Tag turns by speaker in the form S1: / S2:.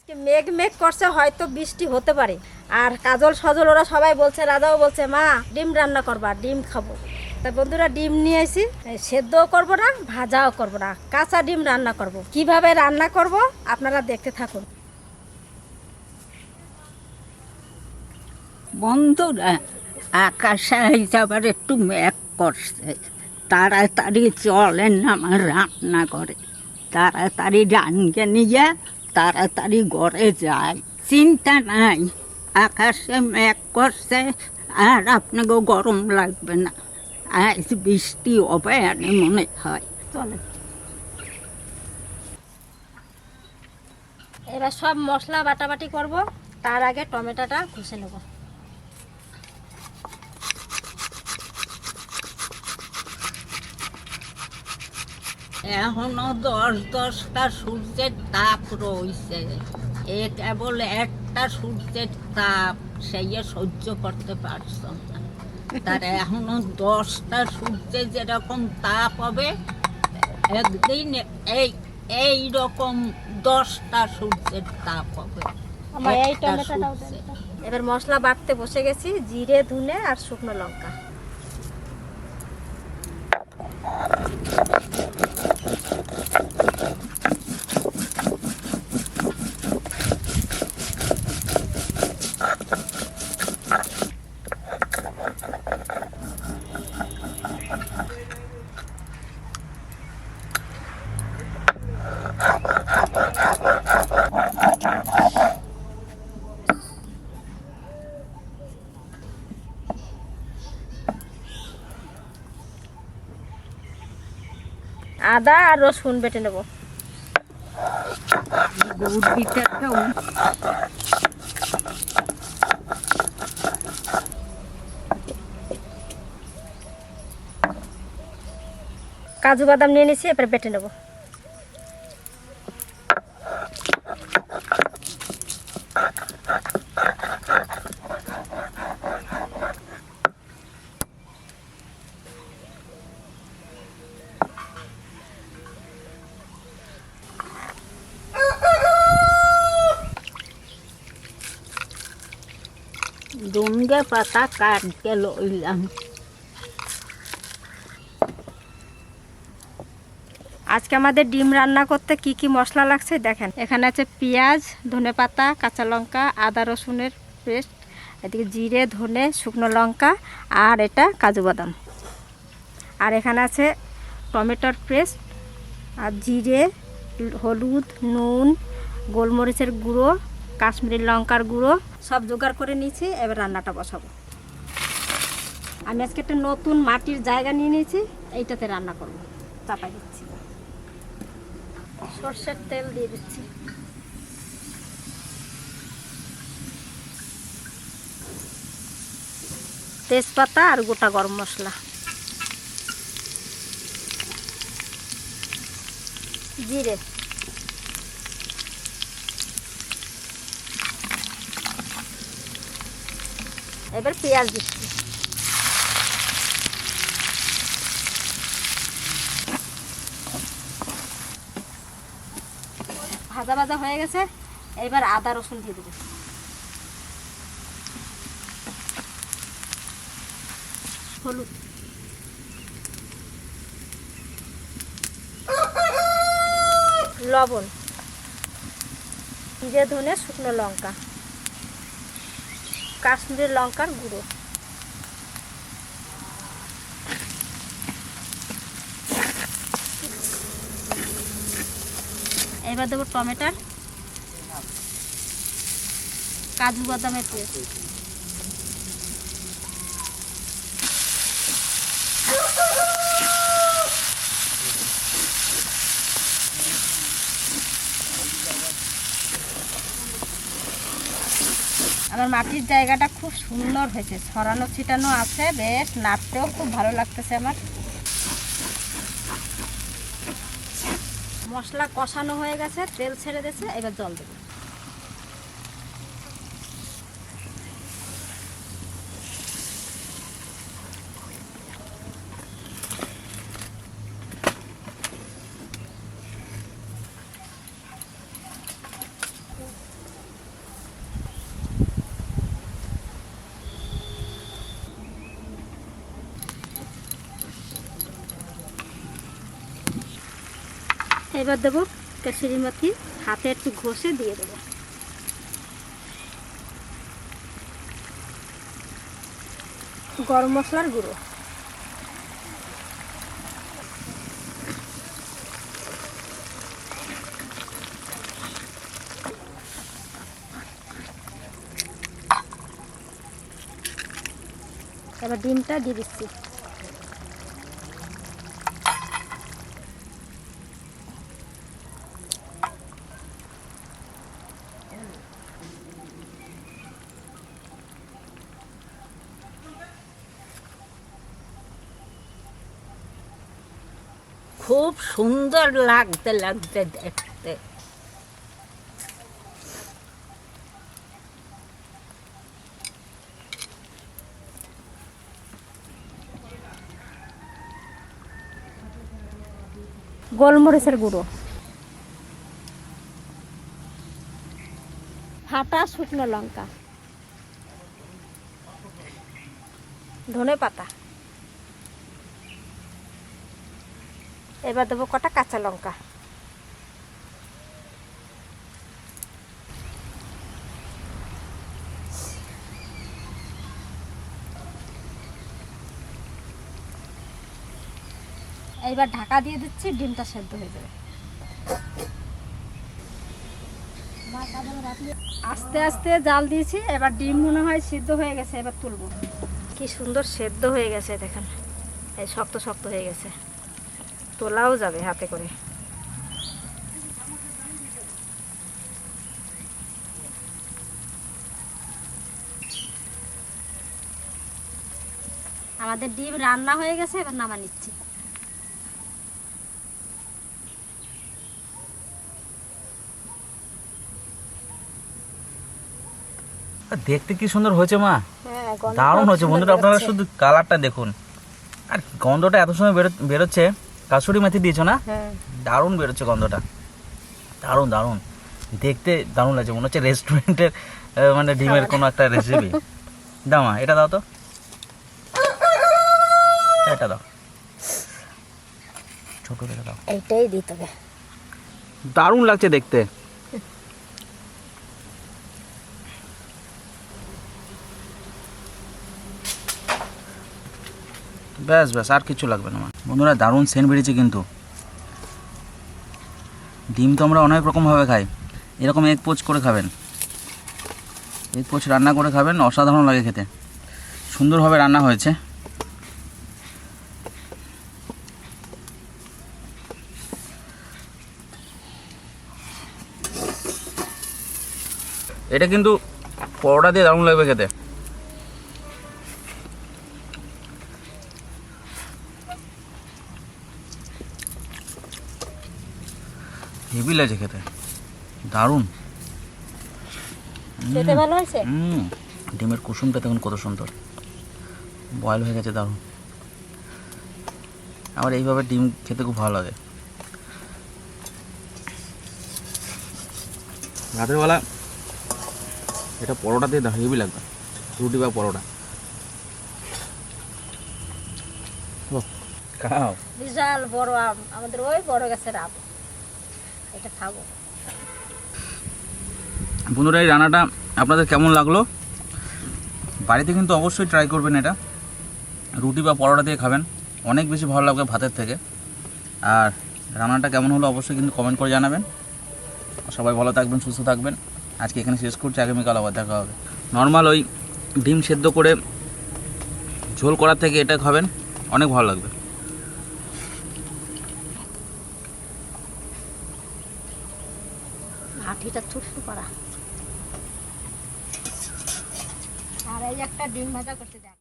S1: আজকে মেঘ মেঘ করছে, হয়তো বৃষ্টি হতে পারে। আর কাজল সজল, ওরা সবাই বলছে, রাজাও বলছে, মা, ডিম রান্না করবা, ডিম খাব। তা বন্ধুরা, ডিম নিয়ে আসি সেদ্ধও করব না, ভাজাও করব না, কাঁচা ডিম রান্না করব। কীভাবে রান্না করব, আপনারা দেখতে থাকুন।
S2: বন্ধুরা, আকাশে আবার একটু মেঘ করছে। তাড়াতাড়ি চলেন আমার রান্না করে তাড়াতাড়ি ডানকে নিয়ে তাড়াতাড়ি ঘরে যায় চিন্তা নাই, আকাশে মেঘ করছে, আর আপনাকেও গরম লাগবে না। আজ বৃষ্টি হবে মনে হয়। চলে।
S1: এবার সব মশলা বাটাবাটি করব, তার আগে টমেটোটা ঘষে নেব।
S2: এখনও দশ দশটা সূর্যের তাপ রয়েছে। এ কেবল একটা সূর্যের তাপ সেই সহ্য করতে পারছ না। তার এখনও দশটা সূর্যে যেরকম তাপ হবে একদিন এই এই রকম দশটা সূর্যের তাপ হবে।
S1: এবার মশলা বাটতে বসে গেছি জিরে ধনে আর শুকনো লঙ্কা। আদা আর রসুন বেটে নেব। কাজু বাদাম নিয়ে নিছি এবার বেটে নেব।
S2: ডুঙ্গে পাতা কাটকে লইলাম
S1: আজকে আমাদের ডিম রান্না করতে কি কি মশলা লাগছে দেখেন। এখানে আছে পেঁয়াজ, ধনে পাতা, কাঁচা লঙ্কা, আদা রসুনের পেস্ট, এদিকে জিরে, ধনে, শুকনো লঙ্কা, আর এটা কাজু বাদাম। আর এখানে আছে টমেটোর পেস্ট, আর জিরে, হলুদ, নুন, গোলমরিচের গুঁড়ো কাশ্মীরি লঙ্কার গুঁড়ো। সব জোগাড় করে নিয়েছি, এবার রান্নাটা বসাবো। আমি আজকে একটা নতুন মাটির জায়গা নিয়ে নিয়েছি, এইটাতে রান্না করব। চাপাই দিচ্ছি। সর্ষের তেল দিয়ে দিচ্ছি। তেজপাতা আর গোটা গরম মশলা। জিরে। এবার পেঁয়াজ দিচ্ছি। ভাজা ভাজা হয়ে গেছে, এবার আদা রসুন দিয়ে দেবো। হলুদ। লবণ, জিরে, ধনে, শুকনো লঙ্কা। কাশ্মীরি লঙ্কার গুঁড়ো। এবার দেবো টমেটার কাজু বাদামের পেস্ট। আমার মাটির জায়গাটা খুব সুন্দর হয়েছে। ছড়ানো, ছিটানো আছে, বেশ নাড়তেও খুব ভালো লাগতেছে আমার। মশলা কষানো হয়ে গেছে, তেল ছেড়ে দিয়েছে, এবার জল দেবো। এবার দেবো কাশিরি মেথি হাতে একটু ঘষে দিয়ে দেবো। গরম মশলার গুঁড়ো। এবার ডিমটা দিয়ে দিচ্ছি।
S2: খুব সুন্দর লাগতে লাগতে দেখতে।
S1: গোলমরিচের গুঁড়ো। ফাটা শুকনো লঙ্কা। ধনে পাতা। এবার দেবো কটা কাঁচা লঙ্কা। এইবার ঢাকা দিয়ে দিচ্ছি, ডিমটা সেদ্ধ হয়ে যাবে। আস্তে আস্তে জাল দিয়েছি, এবার ডিম মনে হয় সিদ্ধ হয়ে গেছে, এবার তুলবো। কি সুন্দর সেদ্ধ হয়ে গেছে, দেখেন। এই শক্ত শক্ত হয়ে গেছে। তোলাও যাবে হাতে করে। আমাদের ডিম রান্না হয়ে গেছে এবার নামা নিচ্ছি।
S3: দেখতে কি সুন্দর হয়েছে মা?
S1: হ্যাঁ
S3: দারুণ হয়েছে। বন্ধুরা আপনারা শুধু কালারটা দেখুন। আর গন্ধটা এত সময় বেরো বেরোচ্ছে? কাসুরি মেথি দিয়েছ না?
S1: হ্যাঁ।
S3: দারুণ বেরোচ্ছে গন্ধটা। দারুণ দারুণ। দেখতে দারুণ লাগছে। মনে হচ্ছে রেস্টুরেন্টের মানে ডিমের কোনো একটা রেসিপি দাও মা এটা দাও তো। এটা দাও। ছোট এটা দাও।
S1: এইটাই দিতে হবে
S3: দারুণ লাগছে দেখতে। ব্যাস ব্যাস আর কিছু লাগবে না আমার বন্ধুরা, দারুণ সেন্ট বেরিয়েছে কিন্তু। ডিম তো আমরা অনেক রকমভাবে খাই। এরকম এক পোচ করে খাবেন। এক পোচ রান্না করে খাবেন, অসাধারণ লাগে খেতে। সুন্দরভাবে রান্না হয়েছে। এটা কিন্তু পরোটা দিয়ে দারুণ লাগবে খেতে। হেভি লাগছে খেতে। দারুণ।
S1: খেতে ভালো হয়েছে?
S3: হুম। ডিমের কুসুমটা দেখুন কত সুন্দর। বয়েল হয়ে গেছে দারুণ। আমার এইভাবে ডিম খেতে খুব ভালো লাগে। রাতের বেলা এটা পরোটা দিয়ে হেভি লাগবে। রুটি বা পরোটা। খাও।
S1: বিশাল বড় আম। আমাদের ওই বড় গাছের আম। এটা খাব।
S3: বন্ধুরা, এই রান্নাটা আপনাদের কেমন লাগল? বাড়িতে কিন্তু অবশ্যই ট্রাই করবেন এটা। রুটি বা পরোটা দিয়ে খাবেন। অনেক বেশি ভালো লাগবে ভাতের থেকে। আর রান্নাটা কেমন হলো অবশ্যই কিন্তু কমেন্ট করে জানাবেন। সবাই ভালো থাকবেন, সুস্থ থাকবেন। আজকে এখানে শেষ করছি। আগামীকাল আবার দেখা হবে। নর্মাল ওই ডিম সেদ্ধ করে ঝোল করার থেকে এটা খাবেন। অনেক ভালো লাগবে
S1: হাঁটিটা ছোট্ট করা আর এই একটা ডিম ভাজা করতে দেখ